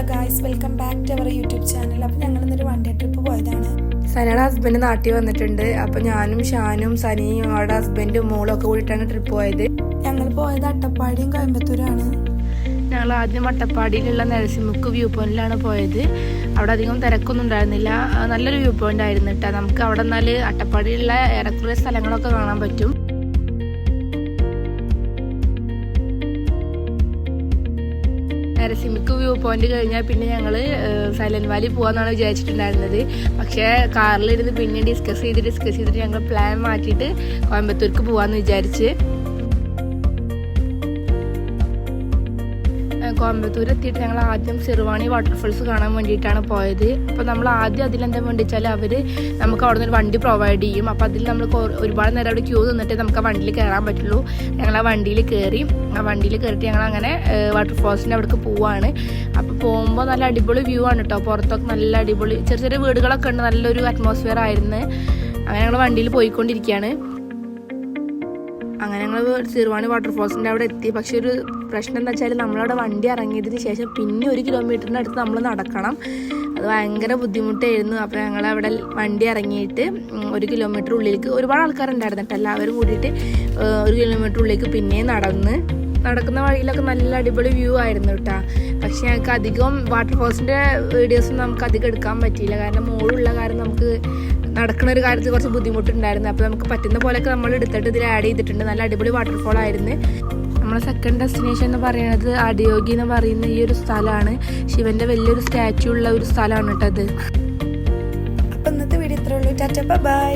Hello guys welcome back to our YouTube channel അപ്പോൾ ഞങ്ങൾ ഇന്നൊരു വൺ ഡേ ട്രിപ്പ് പോയതാണ്. സനയുടെ ഹസ്ബൻഡ് നാട്ടിൽ വന്നിട്ടുണ്ട്. അപ്പൊ ഞാനും ഷാനും സനിയും അവളുടെ ഹസ്ബൻഡും മോളും ഒക്കെ കൂടിയിട്ടാണ് ട്രിപ്പ് പോയത്. ഞങ്ങൾ പോയത് അട്ടപ്പാടിയും കോയമ്പത്തൂരാണ്. ഞങ്ങൾ ആദ്യം വട്ടപ്പാടിയിലുള്ള നരസിംഹക്ക് വ്യൂ പോയിന്റിലാണ് പോയത്. അവിടെ അധികം തിരക്കൊന്നും ഉണ്ടായിരുന്നില്ല. നല്ലൊരു വ്യൂ പോയിന്റ് ആയിരുന്നു കേട്ടോ നമുക്ക് അവിടെ നിന്നാൽ അട്ടപ്പാടിയിലുള്ള ഏറെക്കുറെ സ്ഥലങ്ങളൊക്കെ കാണാൻ പറ്റും. നരസിംഹക്ക് വ്യൂ പോയിന്റ് കഴിഞ്ഞാൽ പിന്നെ ഞങ്ങൾ സൈലന്റ് വാലി പോവാന്നാണ് വിചാരിച്ചിട്ടുണ്ടായിരുന്നത്. പക്ഷേ കാറിലിരുന്ന് പിന്നെ ഡിസ്കസ് ചെയ്ത് ഡിസ്കസ് ചെയ്തിട്ട് ഞങ്ങൾ പ്ലാൻ മാറ്റിയിട്ട് കോയമ്പത്തൂർക്ക് പോകാമെന്ന് വിചാരിച്ച്. കോയമ്പത്തൂർ എത്തിയിട്ട് ഞങ്ങൾ ആദ്യം സിറുവാണി വാട്ടർഫോൾസ് കാണാൻ വേണ്ടിയിട്ടാണ് പോയത്. അപ്പോൾ നമ്മൾ ആദ്യം അതിലെന്താ വേണ്ടി വെച്ചാൽ അവർ നമുക്ക് അവിടെ നിന്ന് വണ്ടി പ്രൊവൈഡ് ചെയ്യും. അപ്പോൾ അതിൽ നമ്മൾ ഒരുപാട് നേരം അവിടെ ക്യൂ നിന്നിട്ട് നമുക്ക് ആ വണ്ടിയിൽ കയറാൻ പറ്റുള്ളൂ. ഞങ്ങൾ ആ വണ്ടിയിൽ കയറി ആ വണ്ടിയിൽ കയറിയിട്ട് ഞങ്ങൾ അങ്ങനെ വാട്ടർഫോൾസിന്റെ അവിടേക്ക് പോവാണ്. അപ്പോൾ പോകുമ്പോൾ നല്ല അടിപൊളി വ്യൂ ആണ് കേട്ടോ പുറത്തൊക്കെ നല്ല അടിപൊളി ചെറിയ ചെറിയ വീടുകളൊക്കെ ഉണ്ട്. നല്ലൊരു അറ്റ്മോസ്ഫിയർ ആയിരുന്നു. അങ്ങനെ ഞങ്ങൾ വണ്ടിയിൽ പോയിക്കൊണ്ടിരിക്കുകയാണ് അങ്ങനെ ഞങ്ങൾ സിറുവാണി വാട്ടർഫോൾസിന്റെ അവിടെ എത്തി. പക്ഷെ ഒരു പ്രശ്നം എന്താ വെച്ചാൽ നമ്മളവിടെ വണ്ടി ഇറങ്ങിയതിന് ശേഷം പിന്നെ ഒരു കിലോമീറ്ററിന്റെ അടുത്ത് നമ്മൾ നടക്കണം. അത് ഭയങ്കര ബുദ്ധിമുട്ടായിരുന്നു. അപ്പോൾ ഞങ്ങൾ അവിടെ വണ്ടി ഇറങ്ങിയിട്ട് ഒരു കിലോമീറ്റർ ഉള്ളിലേക്ക് ഒരുപാട് ആൾക്കാരുണ്ടായിരുന്നു കേട്ടോ എല്ലാവരും കൂടിയിട്ട് ഒരു കിലോമീറ്റർ ഉള്ളിലേക്ക് പിന്നെയും നടന്ന് നടക്കുന്ന വഴിയിലൊക്കെ നല്ല അടിപൊളി വ്യൂ ആയിരുന്നു കേട്ടോ പക്ഷെ ഞങ്ങൾക്ക് അധികം വാട്ടർഫോൾസിന്റെ വീഡിയോസൊന്നും നമുക്ക് അധികം എടുക്കാൻ പറ്റിയില്ല. കാരണം മോളുള്ള കാരണം നമുക്ക് നടക്കുന്ന ഒരു കാര്യത്തിൽ കുറച്ച് ബുദ്ധിമുട്ടുണ്ടായിരുന്നു. അപ്പോൾ നമുക്ക് പറ്റുന്ന പോലെയൊക്കെ നമ്മൾ എടുത്തിട്ട് ഇതിൽ ആഡ് ചെയ്തിട്ടുണ്ട്. നല്ല അടിപൊളി വാട്ടർഫോൾ ആയിരുന്നു. നമ്മുടെ സെക്കൻഡ് ഡെസ്റ്റിനേഷൻ എന്ന് പറയുന്നത് അടിയോഗി എന്ന് പറയുന്ന ഈ ഒരു സ്ഥലമാണ്. ശിവന്റെ വലിയൊരു സ്റ്റാച്ചു ഉള്ള ഒരു സ്ഥലമാണ് കേട്ടത് അപ്പം ഇന്നത്തെ വീഡിയോ ഇത്രയുള്ളൂ ടാറ്റ ബൈ